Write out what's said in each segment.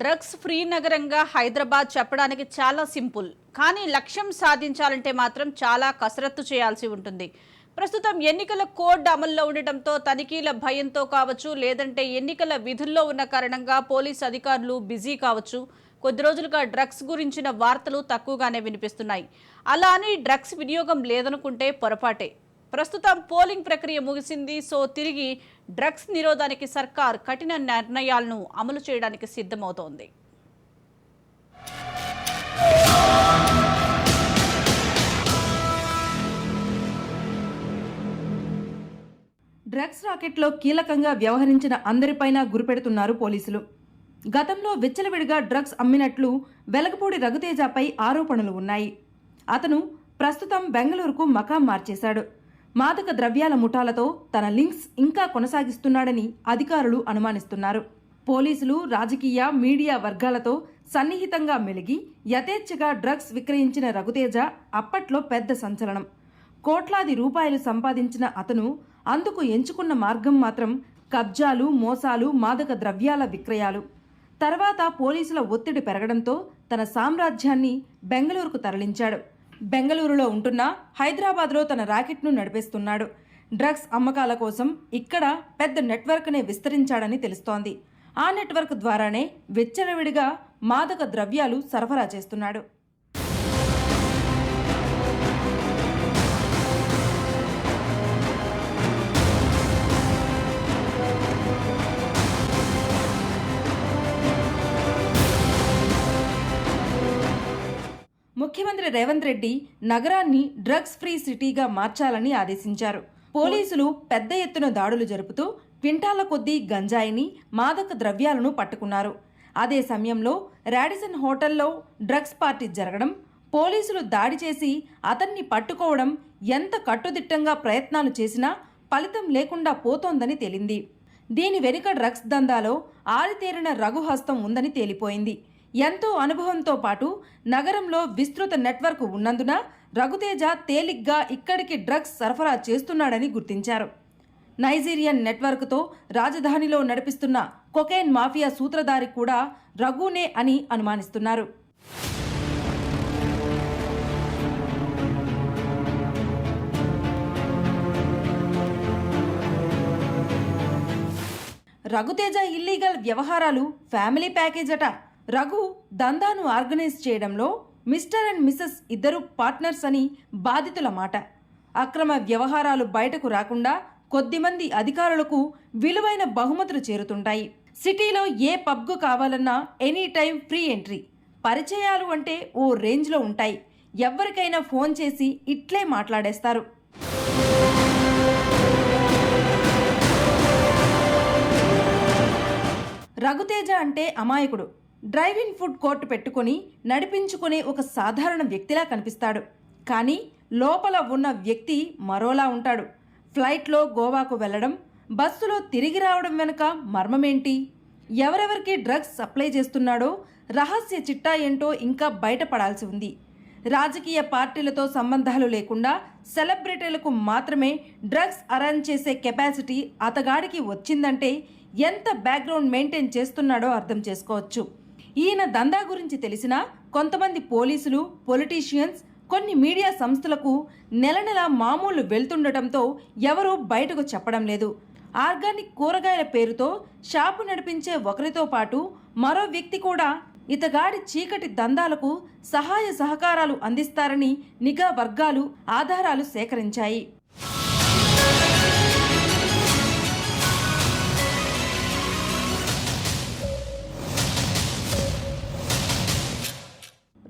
Drugs free నగరంగా హైదరాబాద్ చెప్పడానికి చాలా సింపుల్. కానీ లక్ష్యం సాధించాలంటే మాత్రం చాలా కసరత్తు చేయాల్సి ఉంటుంది. ప్రస్తుతం ఎన్నికల కోడ్ అమల్లో ఉండటంతో తనిఖీల భయంతో కావచ్చు లేదంటే ఎన్నికల విధుల్లో ఉన్న కారణంగా పోలీస్ అధికారులు బిజీ కావచ్చు. కొద్ది రోజులుగా డ్రగ్స్ గురించిన వార్తలు తక్కువగానే వినిపిస్తున్నాయి. అలా అని డ్రగ్స్ వినియోగం లేదనుకుంటే పొరపాటే. ప్రస్తుతం పోలింగ్ ప్రక్రియ ముగిసింది. సో తిరిగి డ్రగ్స్ నిరోధానికి సర్కార్ కఠిన నిర్ణయాలను అమలు చేయడానికి సిద్ధమవుతోంది. డ్రగ్స్ రాకెట్లో కీలకంగా వ్యవహరించిన అందరిపైన గురిపెడుతున్నారు పోలీసులు. గతంలో విచ్చలవిడిగా డ్రగ్స్ అమ్మినట్లు వెలగపూడి రఘుతేజపై ఆరోపణలు ఉన్నాయి. అతను ప్రస్తుతం బెంగళూరుకు మకాం మార్చేశాడు. మాదక ద్రవ్యాల ముఠాలతో తన లింక్స్ ఇంకా కొనసాగిస్తున్నాడని అధికారులు అనుమానిస్తున్నారు. పోలీసులు రాజకీయ మీడియా వర్గాలతో సన్నిహితంగా మెలిగి యథేచ్ఛగా డ్రగ్స్ విక్రయించిన రఘుతేజ అప్పట్లో పెద్ద సంచలనం. కోట్లాది రూపాయలు సంపాదించిన అతను అందుకు ఎంచుకున్న మార్గం మాత్రం కబ్జాలు మోసాలు మాదక ద్రవ్యాల విక్రయాలు. తర్వాత పోలీసుల ఒత్తిడి పెరగడంతో తన సామ్రాజ్యాన్ని బెంగళూరుకు తరలించాడు. బెంగళూరులో ఉంటున్న హైదరాబాద్లో తన ర్యాకెట్ను నడిపేస్తున్నాడు. డ్రగ్స్ అమ్మకాల కోసం ఇక్కడ పెద్ద నెట్వర్క్నే విస్తరించాడని తెలుస్తోంది. ఆ నెట్వర్క్ ద్వారానే విచ్చలవిడిగా మాదక ద్రవ్యాలు సరఫరా చేస్తున్నాడు. ముఖ్యమంత్రి రేవంత్ రెడ్డి నగరాన్ని డ్రగ్స్ ఫ్రీ సిటీగా మార్చాలని ఆదేశించారు. పోలీసులు పెద్ద ఎత్తున దాడులు జరుపుతూ క్వింటాల కొద్దీ గంజాయిని మాదక ద్రవ్యాలను పట్టుకున్నారు. అదే సమయంలో రాడిసన్ హోటల్లో డ్రగ్స్ పార్టీ జరగడం పోలీసులు దాడి చేసి అతన్ని పట్టుకోవడం ఎంత కట్టుదిట్టంగా ప్రయత్నాలు చేసినా ఫలితం లేకుండా పోతోందని తేలింది. దీని వెనుక డ్రగ్స్ దందాలో ఆరితేరిన రఘుహస్తం ఉందని తేలిపోయింది. ఎంతో అనుభవంతో పాటు నగరంలో విస్తృత నెట్వర్క్ ఉన్నందున రఘుతేజ తేలిగ్గా ఇక్కడికి డ్రగ్స్ సరఫరా చేస్తున్నాడని గుర్తించారు. నైజీరియన్ నెట్వర్క్తో రాజధానిలో నడిపిస్తున్న కొకైన్ మాఫియా సూత్రధారి కూడా రఘునే అని అనుమానిస్తున్నారు. రఘుతేజ ఇల్లీగల్ వ్యవహారాలు ఫ్యామిలీ ప్యాకేజ్ అట రఘు దందాను ఆర్గనైజ్ చేయడంలో మిస్టర్ అండ్ మిసెస్ ఇద్దరు పార్ట్నర్స్ అని బాధితుల మాట. అక్రమ వ్యవహారాలు బయటకు రాకుండా కొద్దిమంది అధికారులకు విలువైన బహుమతులు చేరుతుంటాయి. సిటీలో ఏ పబ్కు కావాలన్నా ఎనీ టైం ఫ్రీ ఎంట్రీ. పరిచయాలు అంటే ఓ రేంజ్లో ఉంటాయి. ఎవరికైనా ఫోన్ చేసి ఇట్లే మాట్లాడేస్తారు. రఘుతేజ అంటే అమాయకుడు. డ్రైవింగ్ ఫుడ్ కోర్టు పెట్టుకొని నడిపించుకునే ఒక సాధారణ వ్యక్తిలా కనిపిస్తాడు. కానీ లోపల ఉన్న వ్యక్తి మరోలా ఉంటాడు. ఫ్లైట్లో గోవాకు వెళ్ళడం బస్సులో తిరిగి రావడం వెనుక మర్మమేంటి? ఎవరెవరికి డ్రగ్స్ సప్లై చేస్తున్నాడో రహస్య చిట్టా ఏంటో ఇంకా బయటపడాల్సి ఉంది. రాజకీయ పార్టీలతో సంబంధాలు లేకుండా సెలబ్రిటీలకు మాత్రమే డ్రగ్స్ అరేంజ్ చేసే కెపాసిటీ అతగాడికి వచ్చిందంటే ఎంత బ్యాక్గ్రౌండ్ మెయింటైన్ చేస్తున్నాడో అర్థం చేసుకోవచ్చు. ఈయన దందా గురించి తెలిసిన కొంతమంది పోలీసులు పొలిటీషియన్స్ కొన్ని మీడియా సంస్థలకు నెల నెల మామూలు వెళ్తుండటంతో ఎవరూ బయటకు చెప్పడం లేదు. ఆర్గానిక్ కూరగాయల పేరుతో షాపు నడిపించే ఒకరితో పాటు మరో వ్యక్తి కూడా ఇతగాడి చీకటి దందాలకు సహాయ సహకారాలు అందిస్తారని నిఘా వర్గాలు ఆధారాలు సేకరించాయి.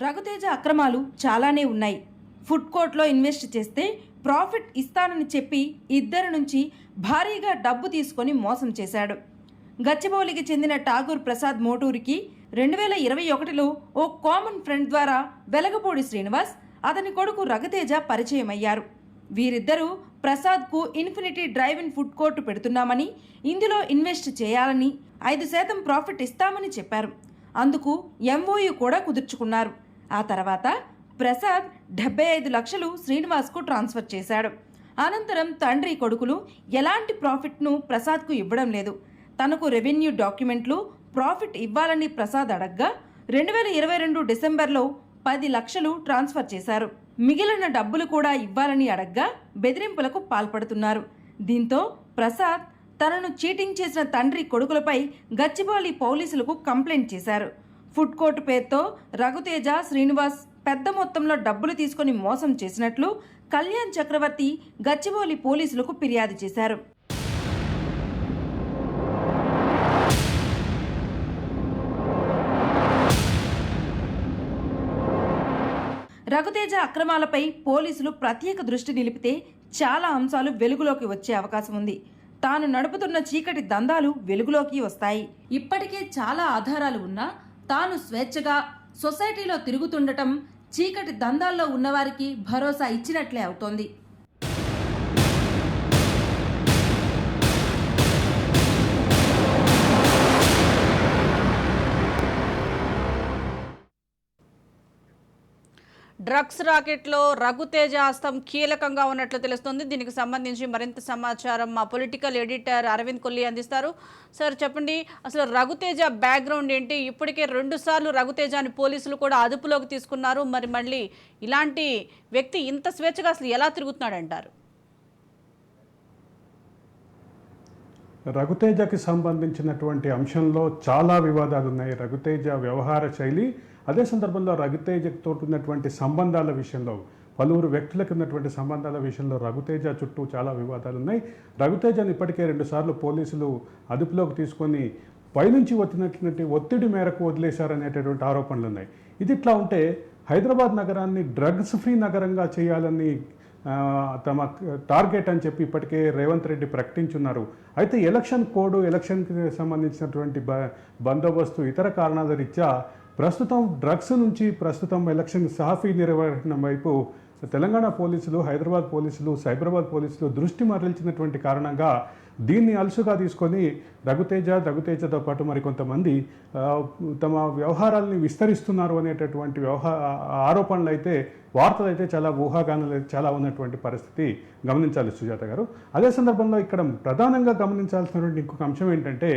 రఘుతేజ అక్రమాలు చాలానే ఉన్నాయి. ఫుడ్ కోర్ట్లో ఇన్వెస్ట్ చేస్తే ప్రాఫిట్ ఇస్తానని చెప్పి ఇద్దరి నుంచి భారీగా డబ్బు తీసుకొని మోసం చేశాడు. గచ్చిబౌలికి చెందిన ఠాగూర్ ప్రసాద్ మోటూరికి రెండు వేల ఇరవై ఒకటిలో ఓ కామన్ ఫ్రెండ్ ద్వారా వెలగపూడి శ్రీనివాస్ అతని కొడుకు రఘుతేజ పరిచయం అయ్యారు వీరిద్దరూ ప్రసాద్కు infinity drive in food court పెడుతున్నామని ఇందులో ఇన్వెస్ట్ చేయాలని ఐదు శాతం ప్రాఫిట్ ఇస్తామని చెప్పారు. అందుకు ఎంఓయు కూడా కుదుర్చుకున్నారు. ఆ తర్వాత ప్రసాద్ డెబ్బై ఐదు లక్షలు శ్రీనివాస్కు ట్రాన్స్ఫర్ చేశాడు. అనంతరం తండ్రి కొడుకులు ఎలాంటి ప్రాఫిట్ను ప్రసాద్కు ఇవ్వడం లేదు. తనకు రెవెన్యూ డాక్యుమెంట్లు ప్రాఫిట్ ఇవ్వాలని ప్రసాద్ అడగ్గా రెండు వేల ఇరవై రెండు డిసెంబర్లో పది లక్షలు ట్రాన్స్ఫర్ చేశారు. మిగిలిన డబ్బులు కూడా ఇవ్వాలని అడగ్గా బెదిరింపులకు పాల్పడుతున్నారు. దీంతో ప్రసాద్ తనను చీటింగ్ చేసిన తండ్రి కొడుకులపై గచ్చిబౌలి పోలీసులకు కంప్లైంట్ చేశారు. ఫుడ్ కోర్ట్ పేరుతో రఘుతేజ శ్రీనివాస్ పెద్ద మొత్తంలో డబ్బులు తీసుకొని మోసం చేసినట్లు కళ్యాణ్ చక్రవర్తి గచ్చిబౌలి పోలీసులకు ఫిర్యాదు చేశారు. రఘుతేజ అక్రమాలపై పోలీసులు ప్రత్యేక దృష్టి నిలిపితే చాలా అంశాలు వెలుగులోకి వచ్చే అవకాశం ఉంది. తాను నడుపుతున్న చీకటి దందాలు వెలుగులోకి వస్తాయి. ఇప్పటికే చాలా ఆధారాలు ఉన్నా తాను స్వేచ్ఛగా సొసైటీలో తిరుగుతుండటం చీకటి దందాల్లో ఉన్నవారికి భరోసా ఇచ్చినట్లే అవుతోంది. డ్రగ్స్ రాకెట్లో రఘుతేజ హస్తం కీలకంగా ఉన్నట్లు తెలుస్తుంది. దీనికి సంబంధించి మరింత సమాచారం మా పొలిటికల్ ఎడిటర్ అరవింద్ కొల్లి అందిస్తారు. సార్ చెప్పండి అసలు రఘుతేజ బ్యాక్గ్రౌండ్ ఏంటి? ఇప్పటికే రెండుసార్లు రఘుతేజాని రఘుతేజని పోలీసులు కూడా అదుపులోకి తీసుకున్నారు. మరి మళ్ళీ ఇలాంటి వ్యక్తి ఇంత స్వేచ్ఛగా అసలు ఎలా తిరుగుతున్నాడంటారు? రఘుతేజకి సంబంధించినటువంటి అంశంలో చాలా వివాదాలు ఉన్నాయి రఘుతేజ వ్యవహార శైలి అదే సందర్భంలో రఘుతేజతో ఉన్నటువంటి సంబంధాల విషయంలో పలువురు వ్యక్తులకు ఉన్నటువంటి సంబంధాల విషయంలో రఘుతేజ చుట్టూ చాలా వివాదాలు ఉన్నాయి రఘుతేజను ఇప్పటికే రెండుసార్లు పోలీసులు అదుపులోకి తీసుకొని పైనుంచి వచ్చినటువంటి ఒత్తిడి మేరకు వదిలేశారనేటటువంటి ఆరోపణలు ఉన్నాయి ఇది ఇట్లా ఉంటే హైదరాబాద్ నగరాన్ని డ్రగ్స్ ఫ్రీ నగరంగా చేయాలని తమ టార్గెట్ అని చెప్పి ఇప్పటికే రేవంత్ రెడ్డి ప్రకటించున్నారు. అయితే ఎలక్షన్ కోడ్ ఎలక్షన్కి సంబంధించినటువంటి బ బందోబస్తు ఇతర కారణాల రీత్యా ప్రస్తుతం డ్రగ్స్ నుంచి ప్రస్తుతం ఎలక్షన్ సాఫీ నిర్వహణ వైపు తెలంగాణ పోలీసులు హైదరాబాద్ పోలీసులు సైబరాబాద్ పోలీసులు దృష్టి మరల్చినటువంటి కారణంగా దీన్ని అలుసుగా తీసుకొని రఘుతేజ రఘుతేజతో పాటు మరికొంతమంది తమ వ్యవహారాల్ని విస్తరిస్తున్నారు అనేటటువంటి వ్యవహార ఆరోపణలు అయితే వార్తలు అయితే చాలా ఊహాగానాలు అయితే చాలా ఉన్నటువంటి పరిస్థితి గమనించాలి సుజాత గారు. అదే సందర్భంలో ఇక్కడ ప్రధానంగా గమనించాల్సినటువంటి ఇంకొక అంశం ఏంటంటే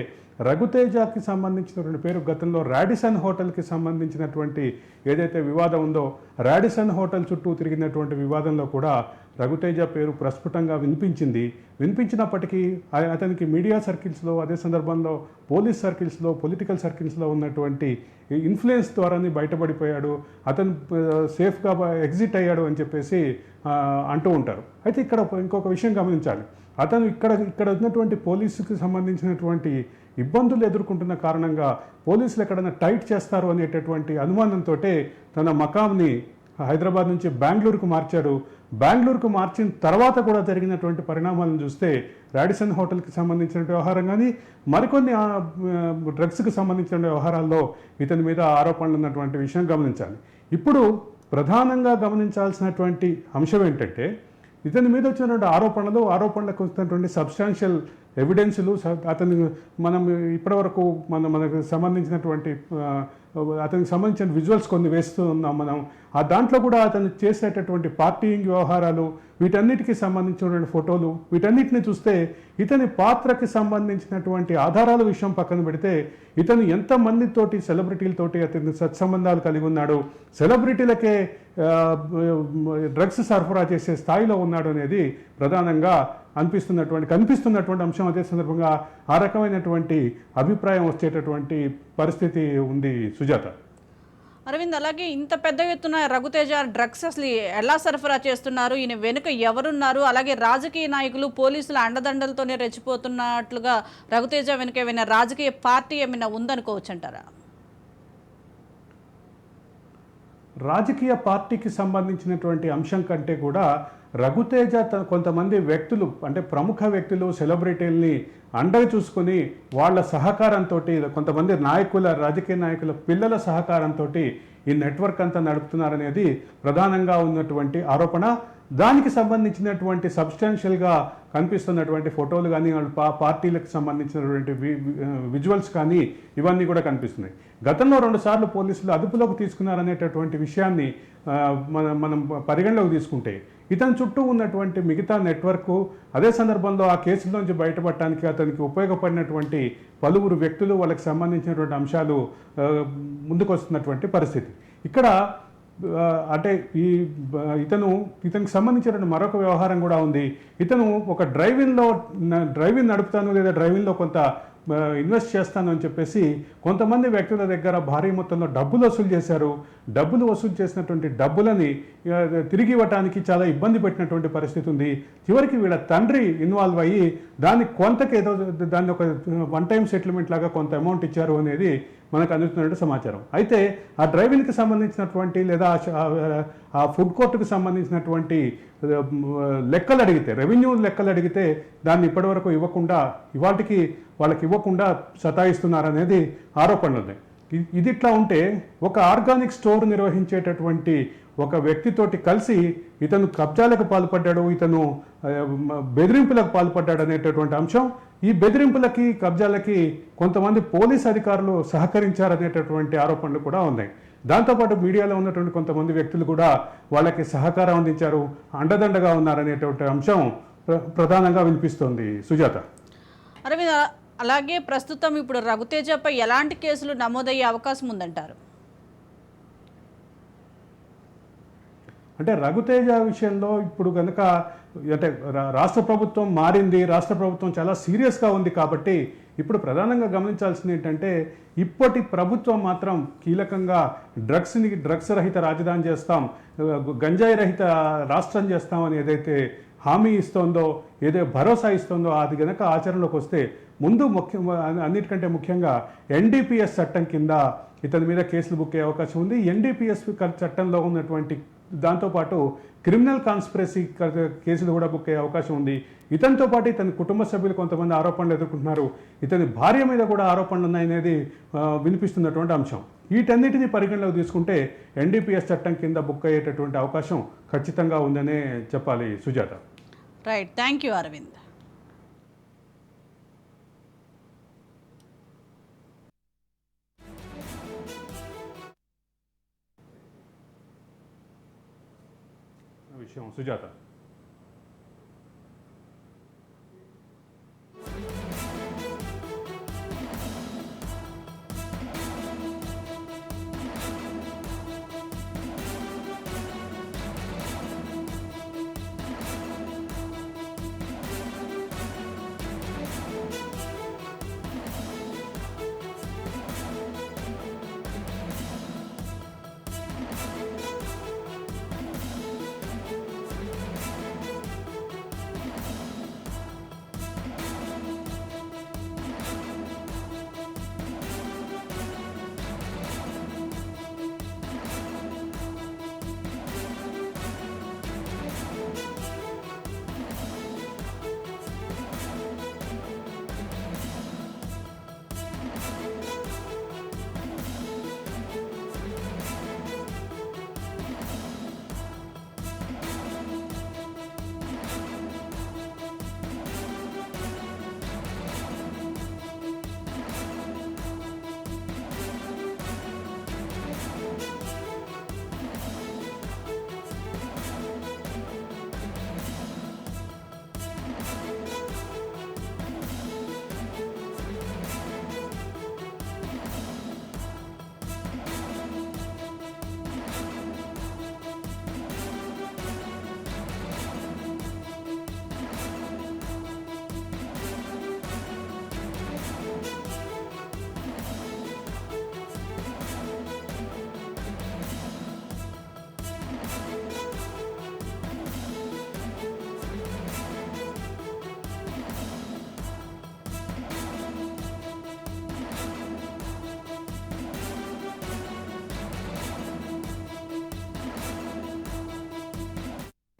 రఘుతేజకి సంబంధించినటువంటి పేరు గతంలో రాడిసన్ హోటల్కి సంబంధించినటువంటి ఏదైతే వివాదం ఉందో రాడిసన్ హోటల్ చుట్టూ తిరిగినటువంటి వివాదంలో కూడా రఘుతేజ పేరు ప్రస్ఫుటంగా వినిపించింది. వినిపించినప్పటికీ అతనికి మీడియా సర్కిల్స్లో అదే సందర్భంలో పోలీస్ సర్కిల్స్లో పొలిటికల్ సర్కిల్స్లో ఉన్నటువంటి ఇన్ఫ్లుయెన్స్ ద్వారానే బయటపడిపోయాడు. అతను సేఫ్గా ఎగ్జిట్ అయ్యాడు అని చెప్పేసి అంటూ ఉంటారు. అయితే ఇక్కడ ఇంకొక విషయం గమనించాలి. అతను ఇక్కడ ఇక్కడ ఉన్నటువంటి పోలీసుకి సంబంధించినటువంటి ఇబ్బందులు ఎదుర్కొంటున్న కారణంగా పోలీసులు ఎక్కడైనా టైట్ చేస్తారు అనేటటువంటి అనుమానంతో తన మకాంని హైదరాబాద్ నుంచి బెంగళూరుకు మార్చాడు. బెంగళూరుకు మార్చిన తర్వాత కూడా జరిగినటువంటి పరిణామాలను చూస్తే రాడిసన్ హోటల్కి సంబంధించిన వ్యవహారం కానీ మరికొన్ని డ్రగ్స్కి సంబంధించిన వ్యవహారాల్లో ఇతని మీద ఆరోపణలు ఉన్నటువంటి విషయం గమనించాలి. ఇప్పుడు ప్రధానంగా గమనించాల్సినటువంటి అంశం ఏంటంటే ఇతని మీద వచ్చినటువంటి ఆరోపణలు ఆరోపణలకు వచ్చినటువంటి సబ్స్టాన్షియల్ ఎవిడెన్సులు అతని మనం ఇప్పటివరకు మన మనకు సంబంధించినటువంటి అతనికి సంబంధించిన విజువల్స్ కొన్ని వేస్తూ ఉన్నాం మనం. ఆ దాంట్లో కూడా అతను చేసేటటువంటి పార్టీయింగ్ వ్యవహారాలు వీటన్నిటికీ సంబంధించినటువంటి ఫోటోలు వీటన్నిటిని చూస్తే ఇతని పాత్రకి సంబంధించినటువంటి ఆధారాల విషయం పక్కన పెడితే ఇతను ఎంతమందితోటి సెలబ్రిటీలతోటి అతని సత్సంబంధాలు కలిగి ఉన్నాడు. సెలబ్రిటీలకే డ్రగ్స్ సరఫరా చేసే స్థాయిలో ఉన్నాడు అనేది ప్రధానంగా అనిపిస్తున్నటువంటి కనిపిస్తున్నటువంటి అంశం అదే సందర్భంగా ఆ రకమైనటువంటి అభిప్రాయం వచ్చేటటువంటి పరిస్థితి ఉంది సుజాత. అరవింద్ అలాగే ఇంత పెద్ద ఎత్తున రఘుతేజ డ్రగ్స్ అసలు ఎలా సరఫరా చేస్తున్నారు? ఈయన వెనుక ఎవరున్నారు? అలాగే రాజకీయ నాయకులు పోలీసుల అండదండలతోనే రెచ్చిపోతున్నట్లుగా రఘుతేజ వెనుక ఏమైనా రాజకీయ పార్టీ ఏమైనా ఉందనుకోవచ్చు అంటారా రాజకీయ పార్టీకి సంబంధించినటువంటి అంశం కంటే కూడా రఘుతేజ కొంతమంది వ్యక్తులు అంటే ప్రముఖ వ్యక్తులు సెలబ్రిటీల్ని అండగా చూసుకొని వాళ్ళ సహకారంతో కొంతమంది నాయకుల రాజకీయ నాయకుల పిల్లల సహకారంతో ఈ నెట్వర్క్ అంతా నడుపుతున్నారనేది ప్రధానంగా ఉన్నటువంటి ఆరోపణ. దానికి సంబంధించినటువంటి సబ్స్టాన్షియల్గా కనిపిస్తున్నటువంటి ఫోటోలు కానీ వాళ్ళ పా పార్టీలకు సంబంధించినటువంటి విజువల్స్ కానీ ఇవన్నీ కూడా కనిపిస్తున్నాయి. గతంలో రెండు సార్లు పోలీసులు అదుపులోకి తీసుకున్నారనేటటువంటి విషయాన్ని మనం మనం పరిగణలోకి తీసుకుంటే ఇతని చుట్టూ ఉన్నటువంటి మిగతా నెట్వర్క్ అదే సందర్భంలో ఆ కేసులోంచి బయటపడటానికి అతనికి ఉపయోగపడినటువంటి పలువురు వ్యక్తులు వాళ్ళకి సంబంధించినటువంటి అంశాలు ముందుకొస్తున్నటువంటి ముందుకు వస్తున్నటువంటి పరిస్థితి. ఇక్కడ అంటే ఈ ఇతను ఇతనికి సంబంధించిన మరొక వ్యవహారం కూడా ఉంది. ఇతను ఒక డ్రైవింగ్లో డ్రైవింగ్ నడుపుతాను లేదా డ్రైవింగ్లో కొంత ఇన్వెస్ట్ చేస్తానని చెప్పేసి కొంతమంది వ్యక్తుల దగ్గర భారీ మొత్తంలో డబ్బులు వసూలు చేశారు. డబ్బులు వసూలు చేసినటువంటి డబ్బులని తిరిగి ఇవ్వటానికి చాలా ఇబ్బంది పెట్టినటువంటి పరిస్థితి ఉంది. చివరికి వీళ్ళ తండ్రి ఇన్వాల్వ్ అయ్యి దాన్ని కొంతకి ఏదో దాన్ని ఒక వన్ టైం సెటిల్మెంట్ లాగా కొంత అమౌంట్ ఇచ్చారు అనేది మనకు అందుతున్నట్టు సమాచారం. అయితే ఆ డ్రైవింగ్కి సంబంధించినటువంటి లేదా ఆ ఫుడ్ కోర్టుకు సంబంధించినటువంటి లెక్కలు అడిగితే రెవెన్యూ లెక్కలు అడిగితే దాన్ని ఇప్పటివరకు ఇవ్వకుండా ఇవాటికి వాళ్ళకి ఇవ్వకుండా సతాయిస్తున్నారనేది ఆరోపణలు ఉన్నాయి ఇది ఇట్లా ఉంటే ఒక ఆర్గానిక్ స్టోర్ నిర్వహించేటటువంటి ఒక వ్యక్తితోటి కలిసి ఇతను కబ్జాలకు పాల్పడ్డాడు ఇతను బెదిరింపులకు పాల్పడ్డాడు అనేటటువంటి అంశం ఈ బెదిరింపులకి కబ్జాలకి కొంతమంది పోలీస్ అధికారులు సహకరించారనేటటువంటి ఆరోపణలు కూడా ఉన్నాయి. దాంతోపాటు మీడియాలో ఉన్నటువంటి కొంతమంది వ్యక్తులు కూడా వాళ్ళకి సహకారం అందించారు అండదండగా ఉన్నారనేటువంటి అంశం ప్ర- ప్రధానంగా వినిపిస్తోంది. సుజాత. అరవింద్ అలాగే ప్రస్తుతం ఇప్పుడు రఘుతేజపై ఎలాంటి కేసులు నమోదయ్యే అవకాశం ఉందంటారు? అంటే రఘుతేజ విషయంలో ఇప్పుడు కనుక అంటే రాష్ట్ర ప్రభుత్వం మారింది రాష్ట్ర ప్రభుత్వం చాలా సీరియస్గా ఉంది కాబట్టి ఇప్పుడు ప్రధానంగా గమనించాల్సింది ఏంటంటే ఇప్పటి ప్రభుత్వం మాత్రం కీలకంగా డ్రగ్స్ని డ్రగ్స్ రహిత రాజధాని చేస్తాం గంజాయి రహిత రాష్ట్రం చేస్తాం అని ఏదైతే హామీ ఇస్తోందో ఏదో భరోసా ఇస్తోందో అది గనక ఆచరణలోకి వస్తే ముందు ముఖ్య అన్నిటికంటే ముఖ్యంగా ఎన్డీపీఎస్ చట్టం కింద ఇతని మీద కేసులు బుక్ అయ్యే అవకాశం ఉంది. ఎన్డీపీఎస్ చట్టంలో ఉన్నటువంటి దాంతోపాటు క్రిమినల్ కాన్స్పిరసీ కేసులు కూడా బుక్ అయ్యే అవకాశం ఉంది. ఇతనితో పాటు ఇతని కుటుంబ సభ్యులు కొంతమంది ఆరోపణలు ఎదుర్కొంటున్నారు. ఇతని భార్య మీద కూడా ఆరోపణలు ఉన్నాయనేది వినిపిస్తున్నటువంటి అంశం. వీటన్నిటిని పరిగణలోకి తీసుకుంటే ఎన్డీపీఎస్ చట్టం కింద బుక్ అయ్యేటటువంటి అవకాశం ఖచ్చితంగా ఉందనే చెప్పాలి Sujatha. Right thank you Aravind విషయం సుజాత